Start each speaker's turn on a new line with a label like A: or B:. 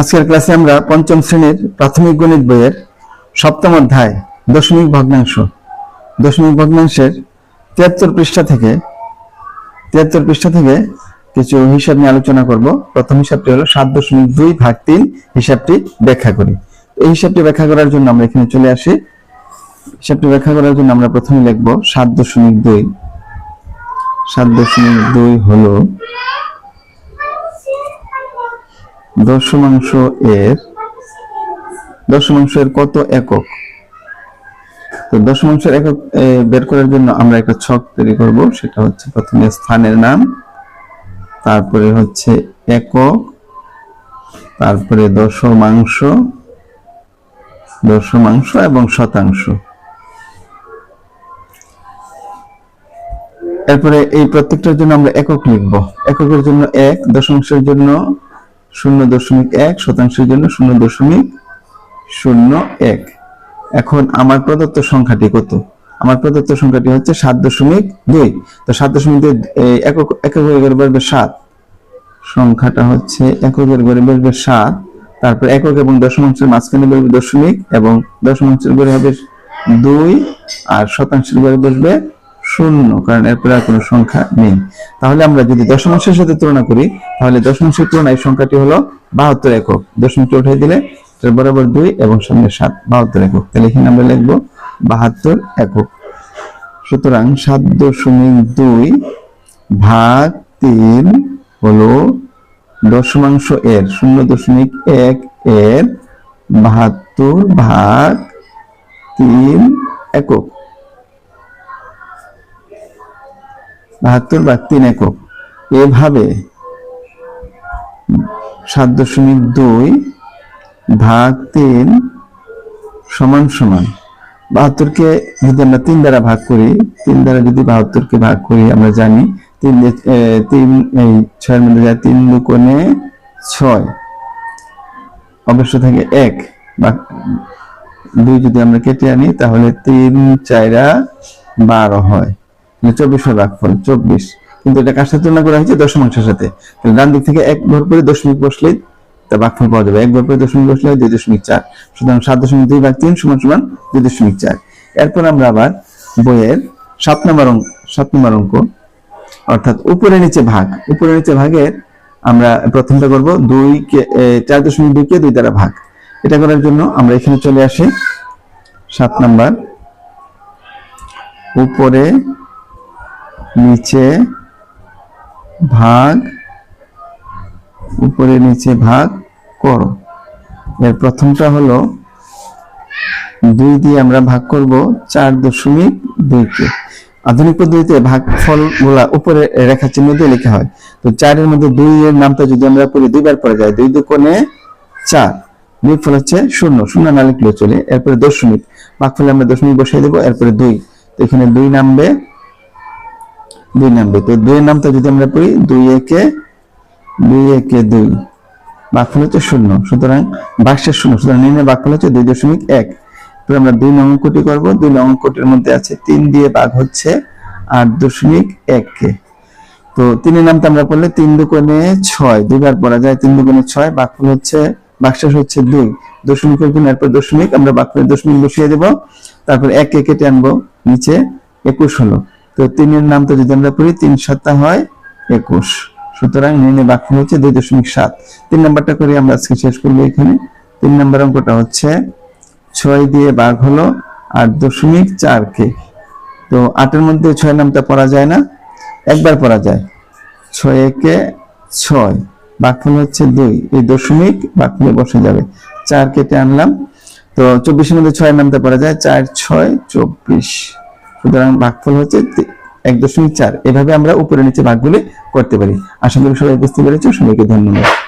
A: আজকের ক্লাসে আমরা পঞ্চম শ্রেণির প্রাথমিক গণিত বইয়ের সপ্তম অধ্যায়, দশমিক ভগ্নাংশ। দশমিক ভগ্নাংশের তিয়াত্তর পৃষ্ঠা থেকে, তিয়াত্তর পৃষ্ঠা থেকে কিছু হিসাব নিয়ে আলোচনা করব। প্রথম হিসাবটি হলো সাত দশমিক দুই ভাগ তিন, হিসাবটি ব্যাখ্যা করি। এই হিসাবটি ব্যাখ্যা করার জন্য আমরা এখানে চলে আসি। হিসাবটি ব্যাখ্যা করার জন্য আমরা প্রথমে লিখব সাত দশমিক দুই। সাত দশমিক দুই হলো দশমাংশ এর দশমাংশের কত একক? তো দশমাংশের একক বের করার জন্য আমরা একটা ছক তৈরি করব, সেটা হচ্ছে প্রথমে স্থানের নাম, তারপরে হচ্ছে একক, তারপরে দশমাংশ দশমাংশ এবং শতাংশ। এরপরে এই প্রত্যেকটার জন্য আমরা একক লিখব। এককের জন্য এক, দশমাংশের জন্য শূন্য দশমিক এক শতাংশের জন্য শূন্য দশমিক শূন্য এক। এখন আমার প্রদত্ত সংখ্যাটি কত? আমার প্রদত্ত সংখ্যাটি হচ্ছে সাত দশমিক দুই। তো সাত দশমিক দুই একক এককের ঘরে সাত। সংখ্যাটা হচ্ছে এককের ঘরে বসবে সাত। তারপর একক এবং দশমাংশের মাঝখানে বসবে দশমিক এবং দশমাংশের ঘরে হবে দুই আর শতাংশের ঘরে বসবে শূন্য, কারণ এরপরে আর কোনো সংখ্যা নেই। তাহলে আমরা যদি দশমাংশের সাথে তুলনা করি, তাহলে দশমাংশের তুলনায় সংখ্যাটি হলো বাহাত্তর একক। দশমিকটা উঠে দিলে বরাবর দুই এবং সামনে সাত, বাহাত্তর একক। তাহলে এখানে আমরা লিখব বাহাত্তর একক। সুতরাং সাত দশমিক দুই ভাগ তিন হলো দশমাংশ এর, শূন্য দশমিক এক এর বাহাত্তর ভাগ তিন একক। বাহাত্তর ভাগ তিন একক। এভাবে সাত দশমিক দুই ভাগ তিন সমান সমান। বাহাত্তরকে যদি আমরা তিন দ্বারা ভাগ করি, তিন দ্বারা যদি বাহাত্তরকে ভাগ করি, আমরা জানি তিন তিন, এই ছয়ের মধ্যে যায় তিন দুকোণে ছয়। অবশ্য থাকে এক। বা দুই যদি আমরা কেটে আনি, তাহলে তিন চাইরা বারো হয়। চব্বিশ হয় ভাগফল চব্বিশ। কিন্তু এটা কার সাথে তুলনা করা হয়েছে? দশমাংশের সাথে। তাহলে ডান দিক থেকে এক ভর করে দশমিক বসলেই তা ভাগফল পাওয়া যাবে। এক ভর করে দশমিক বসলে দুই দশমিক চার। সুতরাং সাত দশমিক দুই ভাগ তিন সমান সমান দুই দশমিক চার। এরপর আমরা আবার বইয়ের সাত নম্বর অঙ্ক সাত নম্বর অঙ্ক, অর্থাৎ উপরে নিচে ভাগ। উপরে নিচে ভাগের আমরা প্রথমটা করব দুই কে চার দশমিক দুই কে দুই দ্বারা ভাগ। এটা করার জন্য আমরা এখানে চলে আসি সাত নাম্বার। উপরে নিচে ভাগ, উপরে নিচে ভাগ করো। এর প্রথমটা হলো দুই দিয়ে আমরা ভাগ করব চার দশমিক দুইকে। আধুনিক পদ্ধতিতে ভাগফলগুলা উপরে রেখা চিহ্ন দিয়ে লেখা হয়। তো চারের মধ্যে দুই এর নামটা যদি আমরা করি দুইবার পরে যায়, দুই দুকোণে চার। বিয়োগফল হচ্ছে শূন্য শূন্য না লিখলেও চলে। এরপরে দশমিক, ভাগফলে আমরা দশমিক বসিয়ে দেবো, এরপরে দুই। তো এখানে দুই নামবে দুই নামবে তো দুইয়ের নামটা যদি আমরা করি, দুই একে দুই একে দুই। ভাগফল হচ্ছে শূন্য, সুতরাং বাক্সের শূন্য, সুতরাং নির্ণয় ভাগফল হচ্ছে দুই দশমিক এক। এবার আমরা দুই নং অঙ্কটি করব। দুই নং অঙ্কটির মধ্যে আছে তিন দিয়ে ভাগ হচ্ছে আট দশমিক এক। তো তিনের নামটা আমরা করলে তিন দুকোণে ছয়, দুইবার পড়া যায় তিন দুকোণে ছয় ভাগফল হচ্ছে বাক্সেস হচ্ছে দুই। দশমিকের জন্য এরপর দশমিক, আমরা বাক্যের দশমিক বসিয়ে দেব। তারপর এক কেটে আনব, নিচে একুশ হলো। তো তিনের নামটা যদি আমরা করি, তিন সাতটা হয় একুশ। সুতরাং নির্ণয় বাক্যফল হচ্ছে দুই দশমিক সাত। তিন নাম্বারটা করে, আমরা আজকে শেষ করব এখানে। তিন নাম্বার অঙ্কটা হচ্ছে ছয় দিয়ে বাঘ হলো আট দশমিক চার কে। তো আটের মধ্যে ছয় নামটা পড়া যায় না। একবার পড়া যায়। ছয় একে ছয়। ভাগফল হচ্ছে দুই। এই দশমিক ভাগফলে বসে যাবে। চার কেটে আনলাম। তো চব্বিশের মধ্যে ছয় নামতে পড়া যায়। চার, ছয়, চব্বিশ। সুতরাং ভাগফল হচ্ছে এক দশমিক চার। এভাবে আমরা উপরে নিচে ভাগগুলি করতে পারি। আশা করি সবাই বুঝতে পেরেছি। সবাইকে ধন্যবাদ।